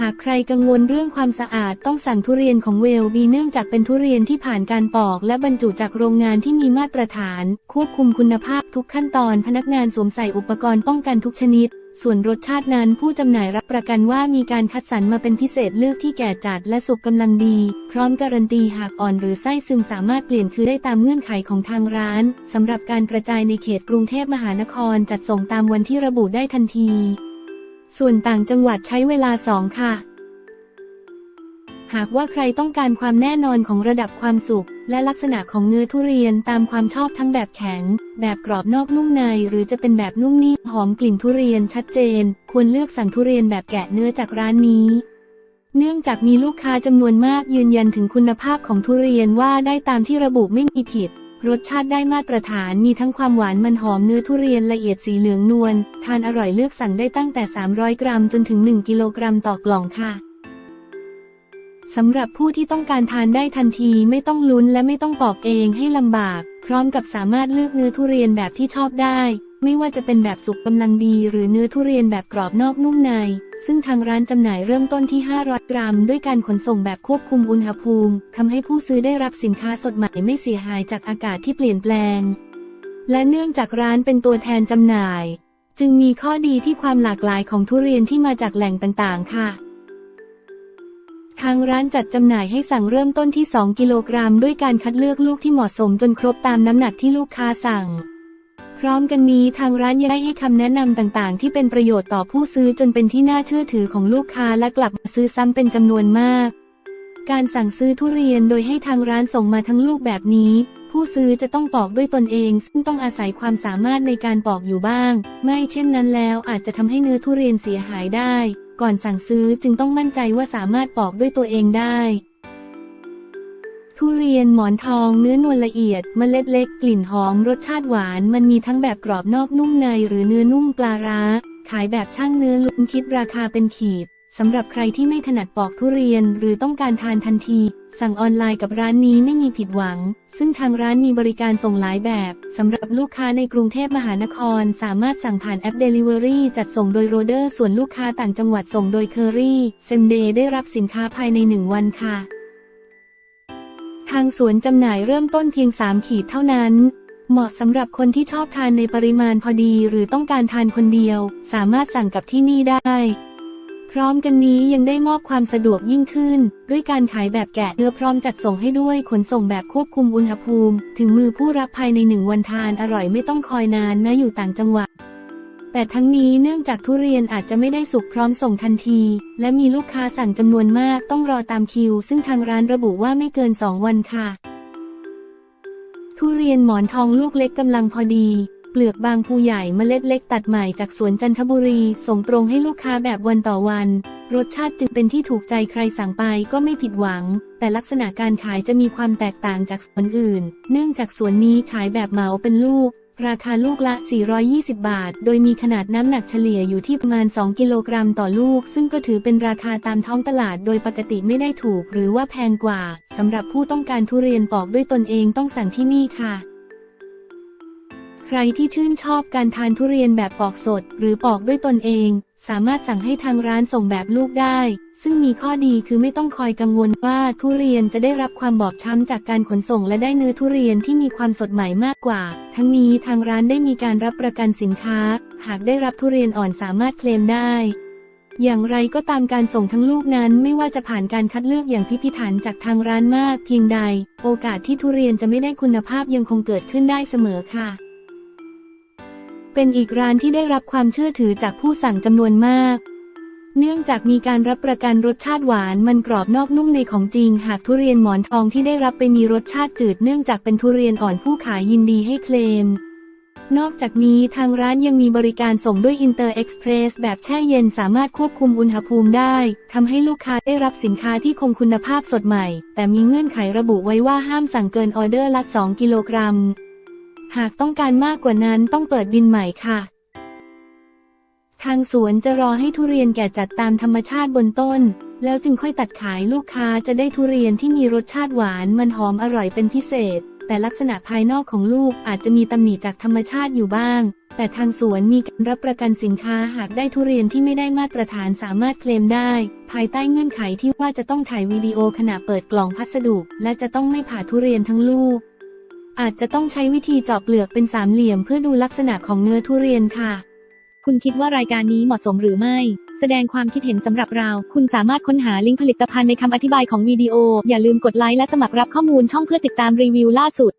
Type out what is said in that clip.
หากใครกังวลเรื่องความสะอาดต้องสั่งทุเรียนของเวลบีเนื่องจากเป็นทุเรียนที่ผ่านการปอกและบรรจุจากโรงงานที่มีมาตรฐาน ควบคุมคุณภาพทุกขั้นตอนพนักงานสวมใส่อุปกรณ์ป้องกันทุกชนิด ส่วนรสชาตินั้นผู้จำหน่ายรับประกันว่ามีการคัดสรรมาเป็นพิเศษเลือกที่แก่จัดและสุกกำลังดี พร้อมการันตีหากอ่อนหรือไส้ซึมสามารถเปลี่ยนคือได้ตามเงื่อนไขของทางร้านสำหรับการกระจายในเขตกรุงเทพมหานครจัดส่งตามวันที่ระบุได้ทันที ส่วนต่างจังหวัดใช้เวลาสองค่ะ หากว่าใครต้องการความแน่นอนของระดับความสุกและลักษณะของเนื้อทุเรียนตามความชอบทั้งแบบแข็ง แบบกรอบนอกนุ่มใน หรือจะเป็นแบบนุ่มนิ่มหอมกลิ่นทุเรียนชัดเจน ควรเลือกสั่งทุเรียนแบบแกะเนื้อจากร้านนี้เนื่องจากมีลูกค้าจำนวนมากยืนยันถึงคุณภาพของทุเรียนว่าได้ตามที่ระบุไม่มีผิด รสชาติได้มาตรฐานมีทั้งความหวานมันหอมเนื้อทุเรียนละเอียดสีเหลืองนวล ทานอร่อยเลือกสั่งได้ตั้งแต่ 300 กรัมจนถึง 1 กิโลกรัมต่อกล่องค่ะสำหรับผู้ที่ต้องการทานได้ทันทีไม่ต้องลุ้นและไม่ต้องปอกเองให้ลำบาก พร้อมกับสามารถเลือกเนื้อทุเรียนแบบที่ชอบได้ ไม่ว่าจะเป็นแบบสุกกำลังดี หรือเนื้อทุเรียนแบบกรอบนอกนุ่มใน ซึ่งทางร้านจำหน่ายเริ่มต้นที่ 500 กรัม ด้วยการขนส่งแบบควบคุมอุณหภูมิทำให้ผู้ซื้อได้รับสินค้าสดใหม่ไม่เสียหายจากอากาศที่เปลี่ยนแปลง และเนื่องจากร้านเป็นตัวแทนจำหน่าย จึงมีข้อดีที่ความหลากหลายของทุเรียนที่มาจากแหล่งต่างๆ ค่ะทางร้านจัดจำหน่ายให้สั่งเริ่มต้นที่ 2 กิโลกรัม ด้วยการคัดเลือกลูกที่เหมาะสมจนครบตามน้ำหนักที่ลูกค้าสั่ง พร้อมกันนี้ทางร้านยังได้ให้คำแนะนำต่างๆ ที่เป็นประโยชน์ต่อผู้ซื้อจนเป็นที่น่าเชื่อถือของลูกค้าและกลับมาซื้อซ้ำเป็นจำนวนมาก การสั่งซื้อทุเรียนโดยให้ทางร้านส่งมาทั้งลูกแบบนี้ ผู้ซื้อจะต้องปอกด้วยตนเอง ซึ่งต้องอาศัยความสามารถในการปอกอยู่บ้าง ไม่เช่นนั้นแล้วอาจจะทำให้เนื้อทุเรียนเสียหายได้ ก่อนสั่งซื้อจึงต้องมั่นใจว่าสามารถปอกด้วยตัวเองได้ ทุเรียนหมอนทองเนื้อนวลละเอียดเมล็ดเล็กกลิ่นหอมรสชาติหวานมันมีทั้งแบบกรอบนอกนุ่มในหรือเนื้อนุ่มปลาร้า ขายแบบช่างเนื้อลุมคิดราคาเป็นขีดสำหรับใครที่ไม่ถนัดปอกทุเรียนหรือต้องการทานทันที สั่งออนไลน์กับร้านนี้ไม่มีผิดหวัง ซึ่งทางร้านมีบริการส่งหลายแบบสำหรับลูกค้าในกรุงเทพมหานคร สามารถสั่งผ่านแอป Delivery จัดส่งโดยโรเดอร์ส่วนลูกค้าต่างจังหวัดส่งโดยเคอรี่เซมเดย์ได้รับสินค้าภายในหนึ่งวันค่ะ ทางสวนจำหน่ายเริ่มต้นเพียง 3 ขีดเท่านั้น เหมาะสำหรับคนที่ชอบทานในปริมาณพอดี หรือต้องการทานคนเดียว สามารถสั่งกับที่นี่ได้ พร้อมกันนี้ยังได้มอบความสะดวกยิ่งขึ้น ด้วยการขายแบบแกะเนื้อพร้อมจัดส่งให้ด้วยขนส่งแบบควบคุมอุณหภูมิ ถึงมือผู้รับภายในหนึ่งวันทานอร่อยไม่ต้องคอยนานแม้อยู่ต่างจังหวัด แต่ทั้งนี้เนื่องจากทุเรียนอาจจะไม่ได้สุกพร้อมส่งทันที และมีลูกค้าสั่งจำนวนมากต้องรอตามคิว ซึ่งทางร้านระบุว่าไม่เกิน 2 วันค่ะ ทุเรียนหมอนทองลูกเล็กกำลังพอดี เปลือกบางภูใหญ่เมล็ดเล็กตัดใหม่จากสวนจันทบุรี ส่งตรงให้ลูกค้าแบบวันต่อวัน รสชาติจึงเป็นที่ถูกใจใครสั่งไปก็ไม่ผิดหวัง แต่ลักษณะการขายจะมีความแตกต่างจากสวนอื่น เนื่องจากสวนนี้ขายแบบเหมาเป็นลูก ราคาลูกละ 420 บาท โดยมีขนาดน้ำหนักเฉลี่ยอยู่ที่ประมาณ 2 กิโลกรัมต่อลูก ซึ่งก็ถือเป็นราคาตามท้องตลาดโดยปกติไม่ได้ถูกหรือว่าแพงกว่าสำหรับผู้ต้องการทุเรียนปอกด้วยตนเองต้องสั่งที่นี่ค่ะ ใครที่ชื่นชอบการทานทุเรียนแบบปอกสด หรือปอกด้วยตนเอง สามารถสั่งให้ทางร้านส่งแบบลูกได้ ซึ่งมีข้อดีคือไม่ต้องคอยกังวลว่าทุเรียนจะได้รับความบอบช้ำจากการขนส่งและได้เนื้อทุเรียนที่มีความสดใหม่มากกว่า ทั้งนี้ทางร้านได้มีการรับประกันสินค้า หากได้รับทุเรียนอ่อนสามารถเคลมได้อย่างไรก็ตามการส่งทั้งลูกนั้นไม่ว่าจะผ่านการคัดเลือกอย่างพิพิถันจากทางร้านมากเพียงใด โอกาสที่ทุเรียนจะไม่ได้คุณภาพยังคงเกิดขึ้นได้เสมอค่ะ เป็นอีกร้านที่ได้รับความเชื่อถือจากผู้สั่งจำนวนมาก เนื่องจากมีการรับประกันรสชาติหวานมันกรอบนอกนุ่มในของจริง หากทุเรียนหมอนทองที่ได้รับไปมีรสชาติจืดเนื่องจากเป็นทุเรียนอ่อนผู้ขายยินดีให้เคลม นอกจากนี้ทางร้านยังมีบริการส่งด้วยอินเตอร์เอ็กซ์เพรสแบบแช่เย็นสามารถควบคุมอุณหภูมิได้ทำให้ลูกค้าได้รับสินค้าที่คงคุณภาพสดใหม่ แต่มีเงื่อนไขระบุไว้ว่าห้ามสั่งเกินออเดอร์ละ 2 กิโลกรัม หากต้องการมากกว่านั้นต้องเปิดบินใหม่ค่ะ ทางสวนจะรอให้ทุเรียนแก่จัดตามธรรมชาติบนต้น แล้วจึงค่อยตัดขายลูกค้าจะได้ทุเรียนที่มีรสชาติหวานมันหอมอร่อยเป็นพิเศษ แต่ลักษณะภายนอกของลูกอาจจะมีตำหนิจากธรรมชาติอยู่บ้าง แต่ทางสวนมีการรับประกันสินค้าหากได้ทุเรียนที่ไม่ได้มาตรฐานสามารถเคลมได้ ภายใต้เงื่อนไขที่ว่าจะต้องถ่ายวิดีโอขณะเปิดกล่องพัสดุ และจะต้องไม่ผ่าทุเรียนทั้งลูก อาจจะต้องใช้วิธีเจาะเปลือกเป็นสามเหลี่ยมเพื่อดูลักษณะของเนื้อทุเรียนค่ะ คุณคิดว่ารายการนี้เหมาะสมหรือไม่ แสดงความคิดเห็นสำหรับเรา คุณสามารถค้นหาลิงก์ผลิตภัณฑ์ในคำอธิบายของวิดีโอ อย่าลืมกดไลค์และสมัครรับข้อมูลช่องเพื่อติดตามรีวิวล่าสุด